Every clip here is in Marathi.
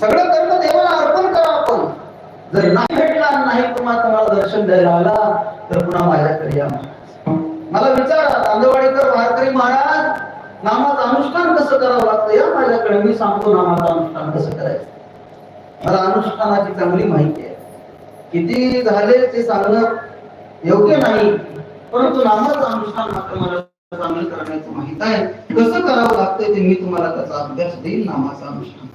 सगळं कर्म देवाला अर्पण करा आपण. जर नाही भेटला नाही तुम्हाला तुम्हाला दर्शन द्यायला आला तर पुन्हा माझ्याकडे या. मला विचारा तांदवाडीकर वारकरी महाराज नामाचं अनुष्ठान कसं करावं लागतं? या माझ्याकडे मी सांगतो नामाचं अनुष्ठान कसं करायचं. मला अनुष्ठानाची चांगली माहिती आहे. किती झाले ते सांगणं योग्य नाही परंतु नामाचं अनुष्ठान मात्र मला चांगलं करण्याचं माहीत आहे. कसं करावं लागतंय ते मी तुम्हाला त्याचा अभ्यास देईल नामाचं अनुष्ठान.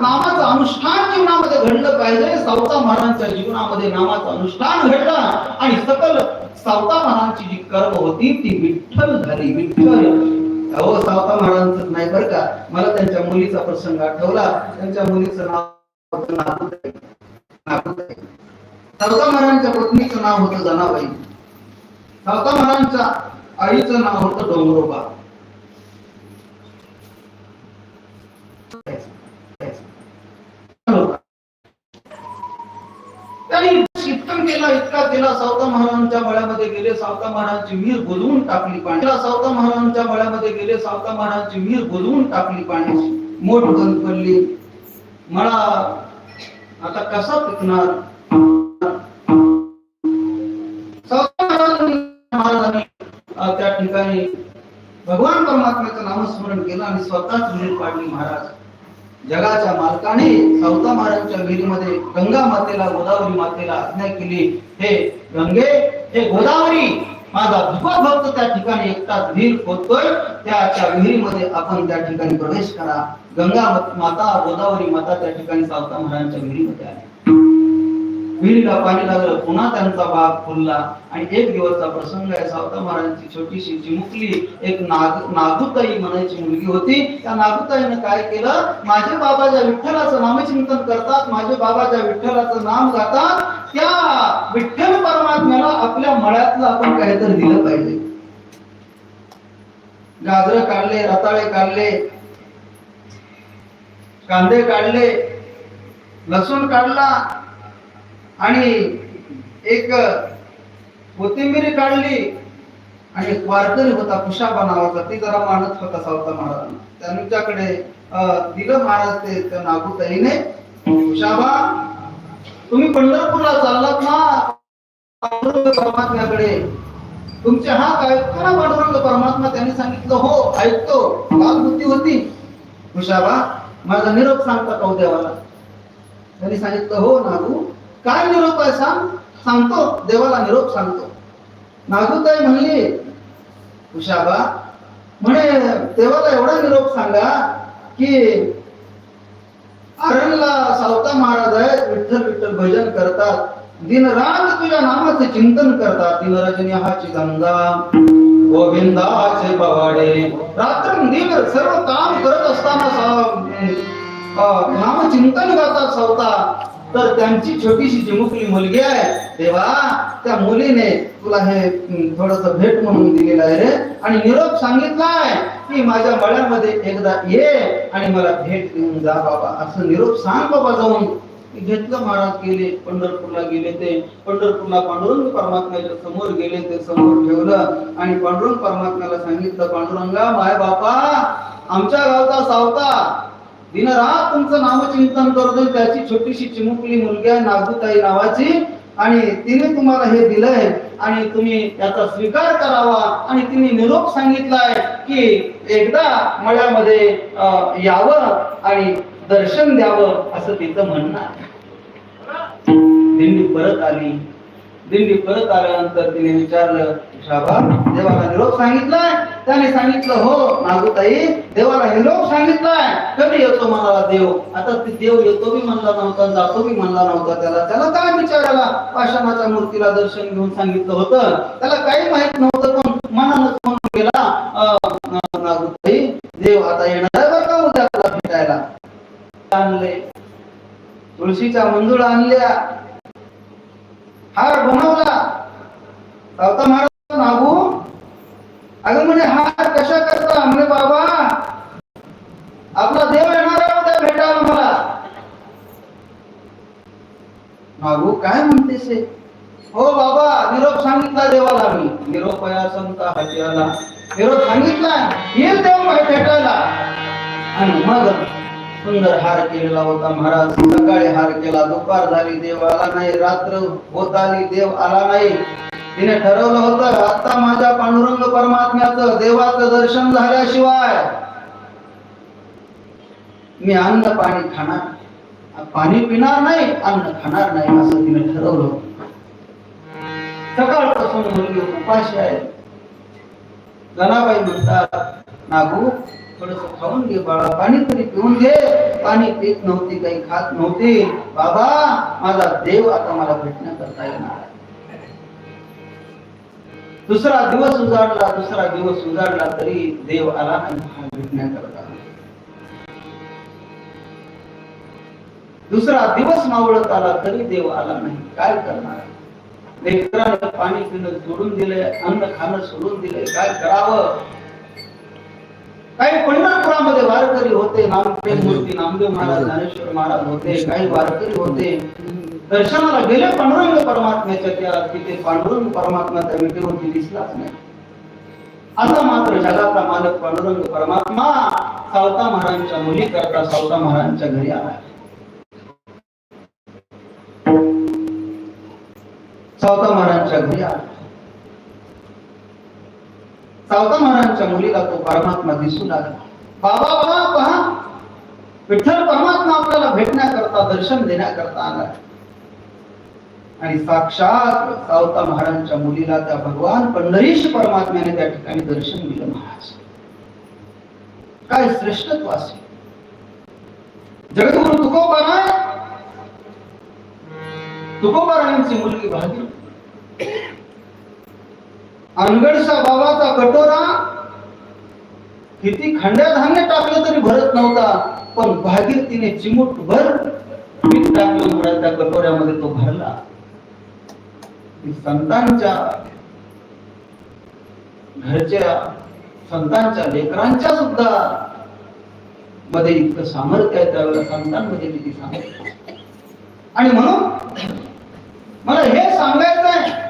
नामाचं अनुष्ठान जीवनामध्ये घडलं पाहिजे. सावता महाराजांच्या जीवनामध्ये नामाचं अनुष्ठान घडलं. आणि सकल सावता महाराजांची जी कर्म होती ती विठ्ठल झाली. विठ्ठल. अहो सावता महाराजांचं नाही बरं का? मला त्यांच्या मुलीचा प्रसंग आठवला. त्यांच्या मुलीचं नाव सावता महाराजांच्या पत्नीचं नाव होतं जनाबाई. सावता महाराजांच्या आईचं नाव होतं डोंगरोबा. केला इतका सावता महाराजांच्या बळामध्ये गेले सावता महाराजांची विहीर बुजवून टाकली पाणी सावता महाराजांच्या बळामध्ये गेले सावता महाराजांची विहीर बुजवून टाकली पाणी मोठ बंद पडली. मळा आता कसा पिकणार? त्या ठिकाणी भगवान परमात्म्याचं नामस्मरण केलं आणि स्वतःच विहीर पाडली महाराज. जगाच्या मालकाने सावता महाराजांच्या विहिरीमध्ये गंगा मातेला गोदावरी मातेला आज्ञा केली. हे गंगे हे गोदावरी माझा धुपा भक्त त्या ठिकाणी एकटाच विहीर खोदतोय. त्याच्या विहिरीमध्ये आपण त्या ठिकाणी प्रवेश करा. गंगा माता गोदावरी माता त्या ठिकाणी सावता महाराजांच्या विहिरीमध्ये आल्या विहिरीला पाणी लागलं पुन्हा त्यांचा बाग फुलला आणि एक दिवसचा प्रसंग आहे सावता महाराजांची छोटीशी चिमुकली एक नाग नागुताई म्हणायची मुलगी होती. त्या नागुताईनं काय केलं? माझे बाबा ज्या विठ्ठलाचं नामचिंतन करतात माझे बाबा ज्या विठ्ठलाचं नाम गातात. त्या विठ्ठल परमात्म्याला आपल्या मळ्यातलं आपण काहीतरी दिलं पाहिजे. गाजर काढले रताळे काढले कांदे काढले लसूण काढला आणि एक कोथिंबीर काढली आणि एक वारकरी होता कुशाबा नावाचा ती जरा मानत होता सावता महाराजांना. त्यांच्याकडे दिलं महाराज ते त्या नागुताईने. कुशाबा तुम्ही पंढरपूरला चाललात ना? परमात्म्याकडे. तुमचे हात ऐकतो ना पांडुरंग परमात्मा त्यांनी सांगितलं हो ऐकतो. काल बुद्धी होती. कुशाबा माझा निरोप सांगता का देवाला त्यांनी सांगितलं हो नागू काय निरोप आहे सांग? सांगतो देवाला निरोप सांगतो. नागूताई म्हणली उषाबा म्हणे देवाला एवढा निरोप सांगा की अरणला सावता महाराज आहेत विठ्ठल विठ्ठल भजन करतात. दिन रात तुझ्या नामाचे चिंतन करतात. दिन रजनी हाची गंगा गोविंदाचे पवाडे. रात्र दिन सर्व काम करत असताना नाम चिंतन करतात सावता. तर त्यांची छोटीशी चिमुकली मुलगी आहे तेव्हा त्या मुलीने तुला हे थोडस भेट म्हणून दिलेलं आहे रे. आणि निरोप सांगितलाय की माझ्या मळ्यामध्ये एकदा ये आणि मला भेट देऊन जा बाबा. असं निरोप सांग बाबा जाऊन. घेतलं महाराज गेले पंढरपूरला गेले ते. पंढरपूरला पांडुरंग परमात्म्याच्या समोर गेले ते समोर ठेवलं. आणि पांडुरंग परमात्म्याला सांगितलं पांडुरंगा माय बापा आमच्या गावचा सावता दिनरात तुमचं नामचिंतन करतोय त्याची छोटीशी चिमुकली मुलगी आहे नागुताई नावाची आणि तिने तुम्हाला हे दिलंय आणि तुम्ही त्याचा स्वीकार करावा. आणि तिने निरोप सांगितलाय की एकदा मळ्यामध्ये यावं आणि दर्शन द्यावं असं तिचं म्हणणं आहे. दिंडी परत आली. दिंडी परत आल्यानंतर तिने विचारलं शाबा देवाला निरोप सांगितलाय? त्याने सांगितलं हो नागुताई देवाला निरोप सांगितलाय. कधी येतो म्हणाला देव? आता ते देव येतो मी म्हणला नव्हता जातो मी म्हणला नव्हता त्याला. त्याला काय विचारायला? पाषाणाच्या मूर्तीला दर्शन घेऊन सांगितलं होतं. त्याला काही माहीत नव्हतं पण मनानच म्हणून गेला अं, नागुताई देव आता येणार आहे बरं का उद्या भेटायला. आणले. तुळशीच्या मंजूळ आणल्या. हार बनवला सावता महाराज नागू. अगं म्हणे हार कशा करता म्हणे बाबा? आपला देव येणार आहे उद्या भेटायला मला. नागू काय म्हणतेस हे? हो बाबा निरोप सांगितला देवाला मी. निरोप या संत हाती निरोप सांगितला येईल देव भेटायला. आणि मग सुंदर हार केलेला होता महाराज. सकाळी हार केला दुपार झाली देव आला नाही रात्र होत आली देव आला नाही. तिने ठरवलं होतं आता माझ्या पांडुरंग परमात्म्याचं देवाचं दर्शन झाल्याशिवाय मी अन्न पाणी खाणार पाणी पिणार नाही अन्न खाणार नाही असं तिने ठरवलं सकाळपासून मुलगी उपाशी आहे. जनाबाई म्हणतात नागू थोडस खाऊन घे बाळा पाणी तरी पिऊन घे. पाणी पित नव्हते काही खात नव्हते. बाबा माझा देव आता मला भेटण्याकरता येणार दुसरा दिवस उजाडला दुसरा दिवस उजाडला तरी देव आला आणि भेटण्याकरता दुसरा दिवस मावळत आला तरी देव आला नाही. काय करणार? लेकराला पाणी पिणं सोडून दिलंय अन्न खाणं सोडून दिलंय. काय करावं? काही पंढरपुरामध्ये वारकरी होते नामदेव मूर्ती नामदेव महाराज ज्ञानेश्वर महाराज होते काही वारकरी होते. दर्शनाला गेले पांडुरंग परमात्म्याच्या त्या तिथे पांडुरंग परमात्मा त्या विटेवरती दिसलाच नाही. आता मात्र जगाचा मालक पांडुरंग परमात्मा सावता महाराजांच्या मुली करता सावता महाराजांच्या घरी आला. सावता महाराजांच्या घरी आला. सावता महाराजांच्या मुलीला तो परमात्मा दिसू लागला बाबा बाबा पहा. विठ्ठल परमात्मा आपल्याला भेटण्याकरता दर्शन देण्याकरता आला. आणि साक्षात सावता महाराजांच्या मुलीला त्या भगवान पंढरीश परमात्म्याने त्या ठिकाणी दर्शन दिलं महाराज. काय श्रेष्ठत्व असेल? जगद्गुरु तुकोबाराय. तुकोबारायांची मुलगी भागीरथी अनगडचा बाबाचा कटोरा. किती खंड्या धान्य टाकलं तरी भरत नव्हता पण भागीरथीने चिमूट भर मीठ त्या कटोऱ्यामध्ये तो भरला. संतांच्या घरच्या संतांच्या लेकरांच्या सुद्धा मध्ये इतकं सामर्थ्य आहे त्यावेळेला संतांमध्ये किती सामर्थ्य आणि म्हणून मला हे सांगायचं आहे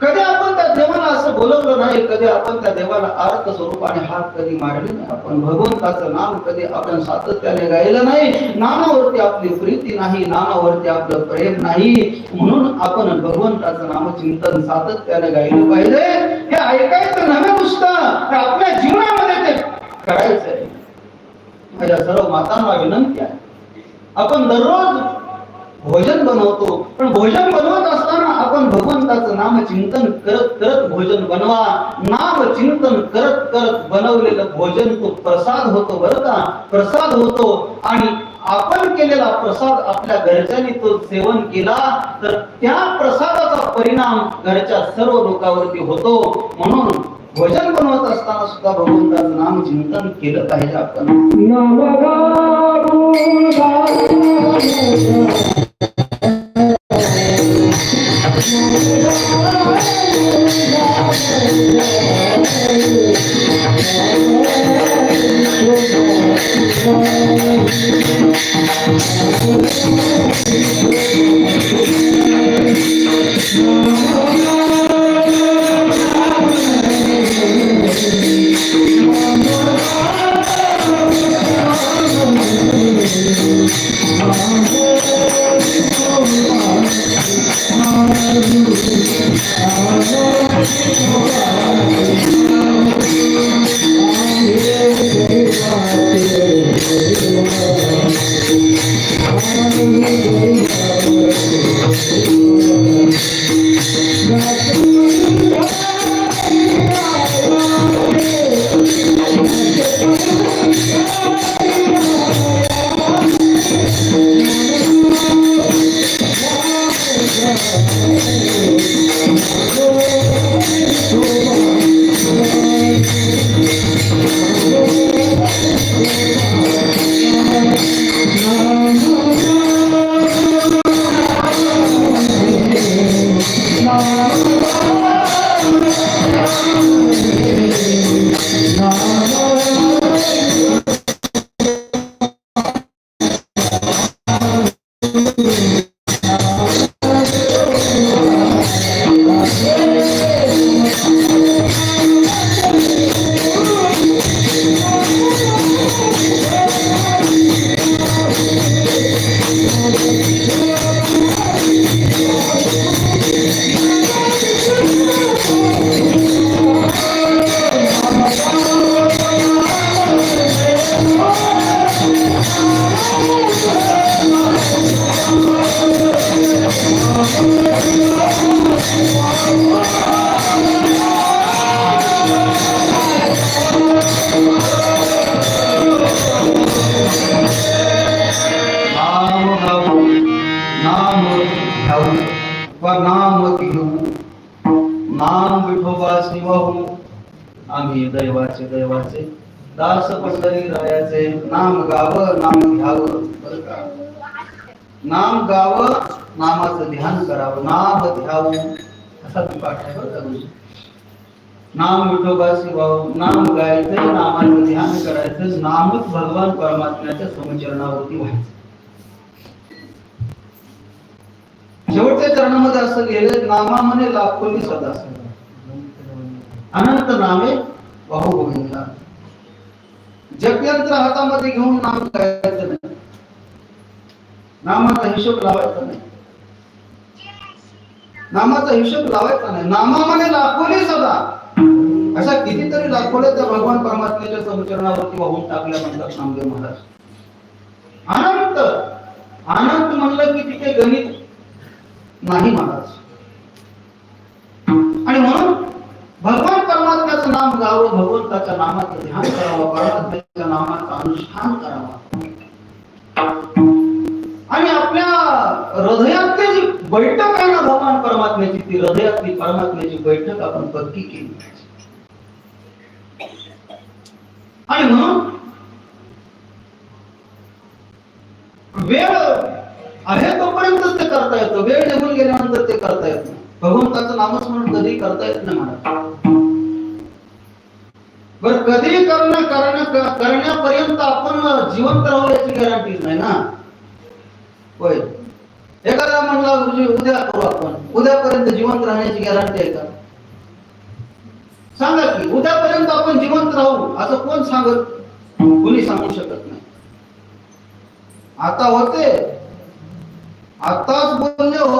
कधी आपण त्या देवाला असं बोलवलं नाही कधी आपण त्या देवाला अर्थ स्वरूपाने हात कधी मारले नाही. आपण भगवंताचं नाम कधी आपण सातत्याने गायलं नाही. नानावरती आपली प्रीती नाही नामावरती आपलं प्रेम नाही. म्हणून आपण भगवंताचं नामचिंतन सातत्याने गायलं पाहिजे. हे ऐकायचं नव्हे नुसतं आपल्या जीवनामध्ये ते करायचंय. माझ्या सर्व मातांना विनंती आहे. आपण दररोज भोजन बनवतो. पण भोजन बनवत असताना आपण भगवंताचं नाम चिंतन करत करत भोजन बनवा. नाम चिंतन करत करत बनवलेलं भोजन तो प्रसाद होतो बरं का? प्रसाद होतो. आणि आपण केलेला प्रसाद आपल्या घरच्यांनी तो सेवन केला तर त्या प्रसादाचा परिणाम घरच्या सर्व लोकांवरती होतो. म्हणून भोजन बनवत असताना सुद्धा भगवंताचं नाम चिंतन केलं पाहिजे आपण. करावं. नाम ध्यावू असा मी पाठ आहे बरं नाम विठोबासी वाहू नाम गायचं नामाचं ध्यान करायचं नामच भगवान परमात्म्याच्या समचरणावरती व्हायचं. शेवटच्या चरणामध्ये असं गेले नामामध्ये म्हणे लाखोनी सदा अनंत नामे वाहू गोविंदा. जपयंत्र हातामध्ये घेऊन नाम करायचं नाही. नामाचा हिशोब लावायचा नाही. नामाचा हिशोब लावायचा नाही. नामामध्ये म्हणे सदा. अशा कितीतरी दाखवले त्या भगवान परमात्म्याच्या समुचरणावरती वाहून टाकल्यानंतर नामदेव महाराज. अनंत अनंत म्हणलं की तिथे गणित नाही महाराज. आणि म्हणून भगवान परमात्म्याचं नाम गावं भगवंताच्या नामाचं ध्यान करावं परमात्म्याच्या नामाचं अनुष्ठान करावं. आणि आपल्या हृदयातले जी बैठक आहे ना भगवान परमात्म्याची ती हृदयातली परमात्म्याची बैठक आपण पक्की केली पाहिजे. आणि म्हणून वेळ आहे तोपर्यंत ते करता येतो. वेळ निघून गेल्यानंतर ते करता येत नाही. भगवंताचं नामच म्हणून कधी करता येत नाही मला बर कधी करणं करणं करण्यापर्यंत आपण जिवंत राहू याची गॅरंटी नाही ना? होय. एखादा म्हणला गुरुजी उद्या करू आपण. उद्यापर्यंत जिवंत राहण्याची गॅरंटी आहे का? सांगा की उद्यापर्यंत आपण जिवंत राहू असं कोण सांगत? कुणी सांगू शकत नाही. आता होते. आताच बोलले हो.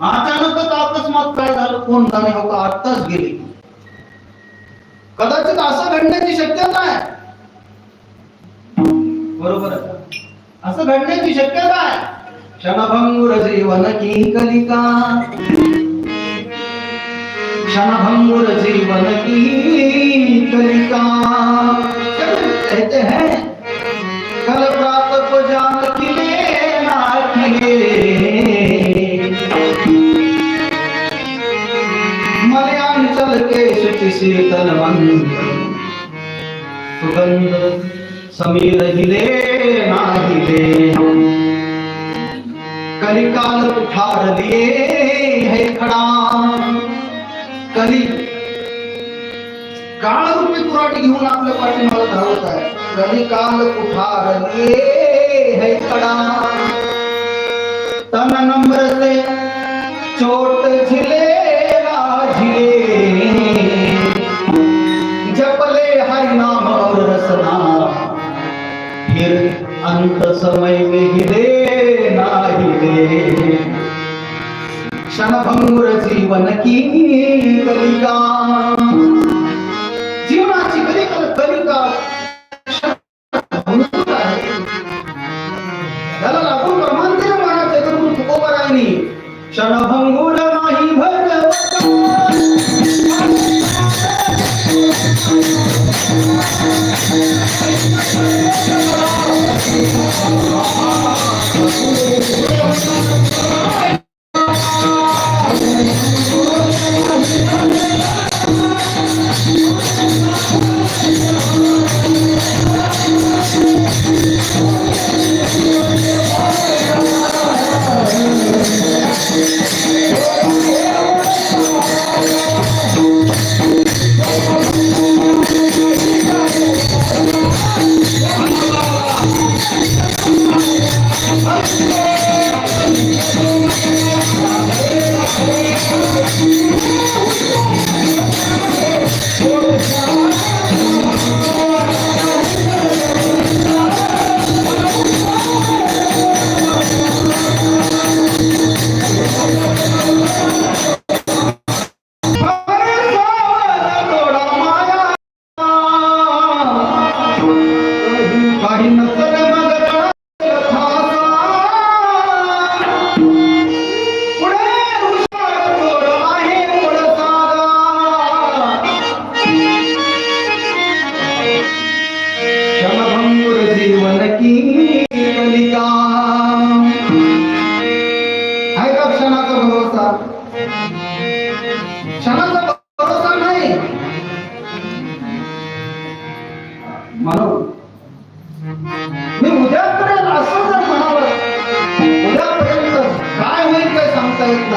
अचानकच अकस्मात काय झालं? कोण जाणे हो का? आत्ताच गेली. कदाचित असं घडण्याची शक्यता आहे. बरोबर आहे. असं घडण्याची शक्यता आहे. जीवन की कलिका क्षणभंगुर जीवन की कलिका कहते हैं, कल प्रात को जान किले ना किले मलयांचल के शुचि शीतल मंद सुगंध समीर हिले ना हिले। कलिकाल उठार लिए है खड़ा। कली काळ रूपी कुराट घेऊन आपल्या पाठीमागे धावत आहे कलिकाल उठार लिए है। खड़ा। तन नम्र से चोट झिले झिले जपले हरि नाम और रसना। फिर अंत समय में हिले। भंगुर जीवन की कलिका। जीवनाची कलिका कलिका त्याला लागून ब्रह्मांतीय महाराज जगद्गुरु तुकोबारायांनी क्षणभंगुर नाही भगवंता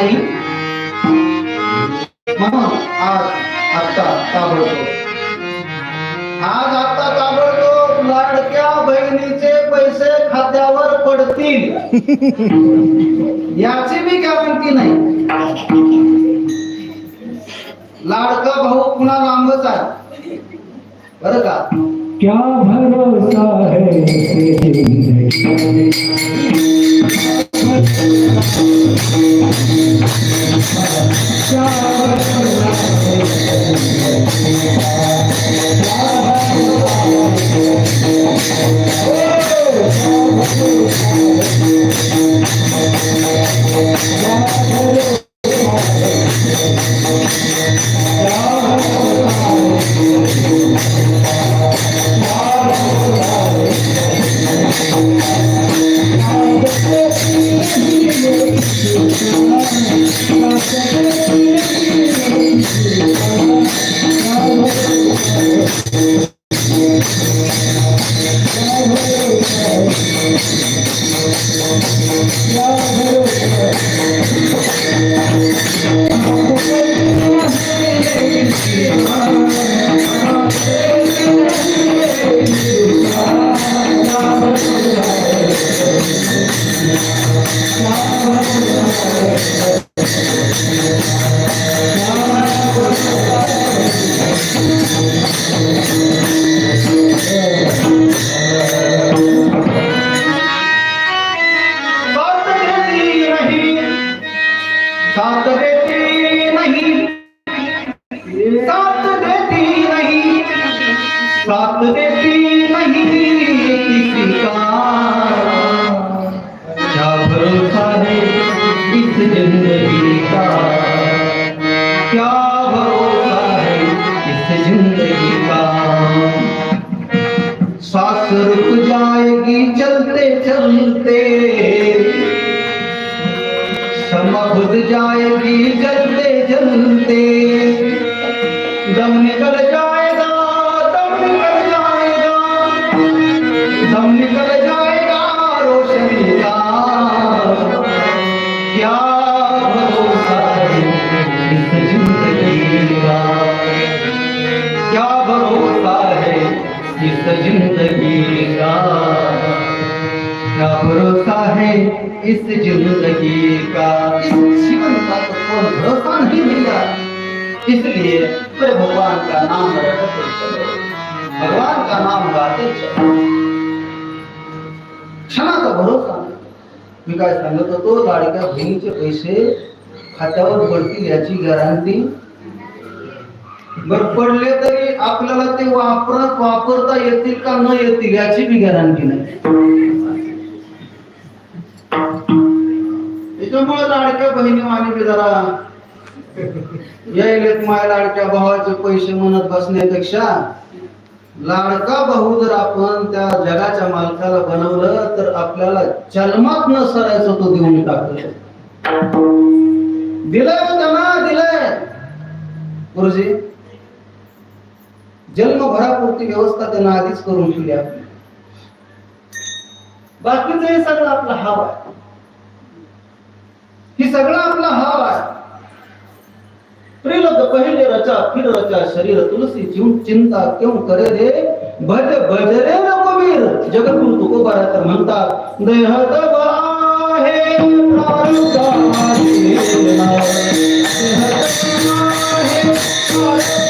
नाही म्हणून आज आत्ता ताबडतोब. आज आता ताबडतोब लाडक्या बहिणीचे पैसे खात्यावर पडतील. याची मी गॅरंटी नाही. लाडका भाऊ पुन्हा लांबच आहे. बरं का? क्या भरोसा है Yeah. इस ज़िंदगी का। भरोसा है इस ज़िंदगी का। इस जीवन का तो कोई भरोसा नहीं मिला इसलिए फिर भगवान का नाम रटते चलो। भगवान का नाम गाते चलो। क्षणाचा भरोसा नाही. मी काय सांगत होतो लाडक्या बहिणीचे पैसे खात्यावर पडतील याची गॅरंटी बर पडले तरी आपल्याला ते वापरत वापरता येतील का न येतील याची बी गॅरंटी नाही. त्याच्यामुळे लाडक्या बहिणी आणि बी जरा यायलेत माय लाडक्या भावाचे पैसे म्हणत बसण्यापेक्षा. लाडका भाऊ जर आपण त्या जगाच्या मालकाला बनवलं तर आपल्याला जन्मात न सरायचं तो देऊन टाकलं. दिलंय हो त्यांना दिलंय. गुरुजी जन्मभरापुरती व्यवस्था त्यांना आधीच करून ठेवली आपली. बाकीचं हे सगळं आपला हाव आहे. ही सगळं आपला हाव आहे. प्रिलग पहिले रचा फिर रचा शरीर तुलसी जीव चिंता क्यों करे रे? भज भज रे रघुवीर. जगद्गुरु तुकोबारा तर म्हणतात देह ना. हो,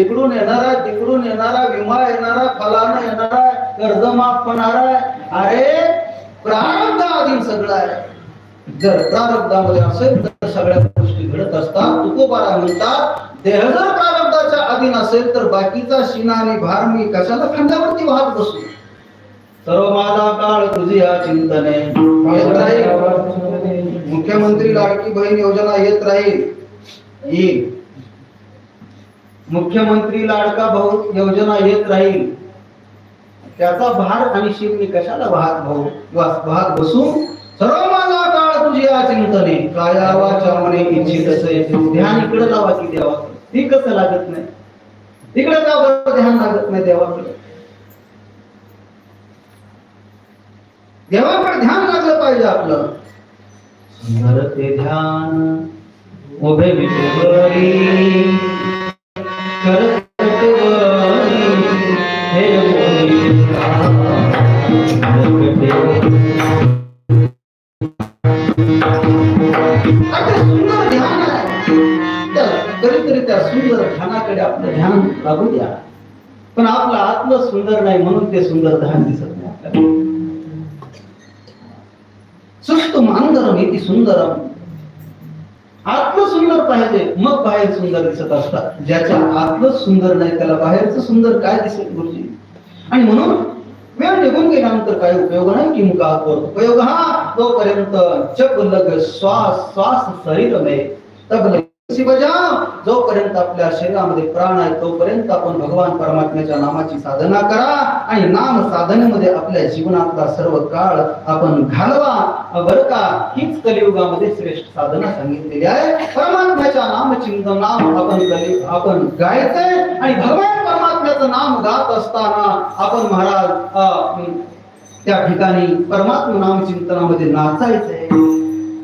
इकडून येणारा तिकडून येणारा विमा येणारा फलानं येणारा कर्ज माफ होणारा अरे प्रारब्ध आधी सगळं आहे. जर प्रारब्धामध्ये असेल तर सगळ्या गोष्टी घडत असतात. तुकोबारा म्हणतात देह जर प्रारब्धाच्या अधीन असेल तर बाकीचा शिना आणि भार मी कशाला खांद्यावरती वाहत बसू? सर्व माझा काळ तुझी हा चिंतने. येत राहील. मुख्यमंत्री लाडकी बहीण योजना येत राहील. येईल. मुख्यमंत्री लाडका भाऊ योजना येत राहील. त्याचा भार आणि शिवनी कशाला वाहत भाऊ? किंवा वाहत बसू? सर्व माझा काळ तुझी या चिंतने. कायावा वाचा इच्छित असे ध्यान इकडे लावा की देवा ती कसं लागत नाही? तिकडे का ध्यान लागत नाही देवाकडे. देवाकडे ध्यान लागलं पाहिजे आपलं. सुंदर ते ध्यान. उभे विठुवरी सुंदर आपलं ध्यान लागू द्या. पण आपलं आतलं सुंदर नाही म्हणून ते सुंदर ध्यान दिसत नाही आपल्याला. सुस्त मांदरम इति सुंदरम. आतलं सुंदर पाहिजे मग बाहेर सुंदर दिसत असतात. ज्याच्या आतलं सुंदर नाही त्याला बाहेरचं सुंदर काय दिसत गुरुजी? आणि म्हणून वेळ निघून गेल्यानंतर काय उपयोग नाही की मुका उपयोग हा तोपर्यंत चक लग श्वास श्वास शरीर में तब बजा जोपर्यंत आपल्या शरीरामध्ये प्राण आहे तोपर्यंत आपण भगवान परमात्म्याच्या नामाची साधना करा आणि नाम साधनेमध्ये आपल्या जीवनातला सर्व काळ आपण घालवा. बर का? हीच कलियुगामध्ये श्रेष्ठ साधना सांगितलेली आहे. परमात्म्याच्या नाम चिंतन नाम आपण कली आपण गायचंय आणि भगवान परमात्म्याचं नाम गात असताना आपण महाराज त्या ठिकाणी परमात्मा नाम चिंतनामध्ये नाचायचंय.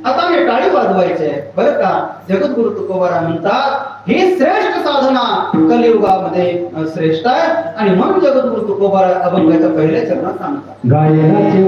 आता हे टाळी वाजवायचे. बरं का? जगद्गुरु तुकोबारा म्हणतात ही श्रेष्ठ साधना कलियुगामध्ये श्रेष्ठ आहे. आणि म्हणून जगद्गुरु तुकोबारा अभंगाच्या पहिल्या चरणात सांगतात. गायनाचे